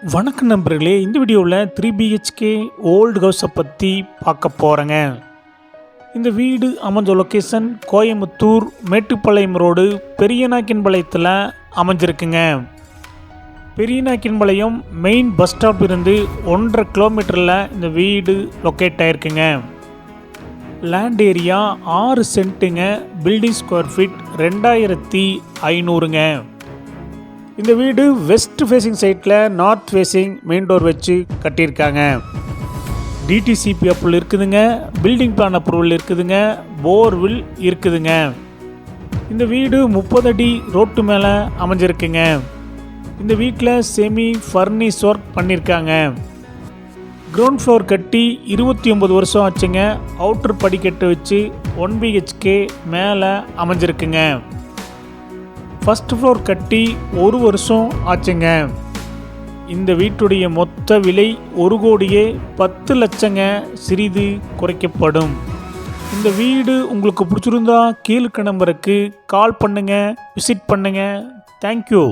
வணக்கம் நண்பர்களே இந்த வீடியோவில் த்ரீ பிஹெச்கே ஓல்டு ஹவுஸை பற்றி பார்க்க போகிறேங்க இந்த வீடு அமைஞ்ச லொக்கேஷன் கோயம்புத்தூர் மேட்டுப்பாளையம் ரோடு பெரியநாக்கின்பாளையத்தில் அமைஞ்சிருக்குங்க. பெரியநாக்கின்பாளையம் மெயின் பஸ் ஸ்டாப் இருந்து ஒன்றரை கிலோமீட்டரில் இந்த வீடு லொக்கேட் ஆயிருக்குங்க. லேண்ட் ஏரியா ஆறு சென்ட்டுங்க பில்டிங் ஸ்கொயர் ஃபீட் ரெண்டாயிரத்தி ஐநூறுங்க. இந்த வீடு வெஸ்ட் ஃபேஸிங் சைட்டில் நார்த் ஃபேஸிங் மெயின் டோர் வச்சு கட்டியிருக்காங்க. டிடிசிபி அப்ரூவல் இருக்குதுங்க. பில்டிங் பிளான் அப்ரூவல் இருக்குதுங்க. போர்வில் இருக்குதுங்க. இந்த வீடு முப்பது அடி ரோட்டு மேலே அமைஞ்சிருக்குங்க. இந்த வீட்டில் செமி ஃபர்னிஷ் ஒர்க் பண்ணியிருக்காங்க கிரவுண்ட் ஃப்ளோர் கட்டி இருபத்தி ஒம்பது வருஷம் ஆச்சுங்க. அவுட்டர் படிக்கட்டு வச்சு ஒன் பிஹெச்கே மேலே அமைஞ்சிருக்குங்க. ஃபஸ்ட் ஃப்ளோர் கட்டி ஒரு வருஷம் ஆச்சுங்க. இந்த வீட்டுடைய மொத்த விலை ஒரு கோடியே பத்து லட்சங்க சிறிது குறைக்கப்படும். இந்த வீடு உங்களுக்கு பிடிச்சிருந்தா கீழ்க்க நம்பருக்கு கால் பண்ணுங்கள் விசிட் பண்ணுங்கள் தேங்க்யூ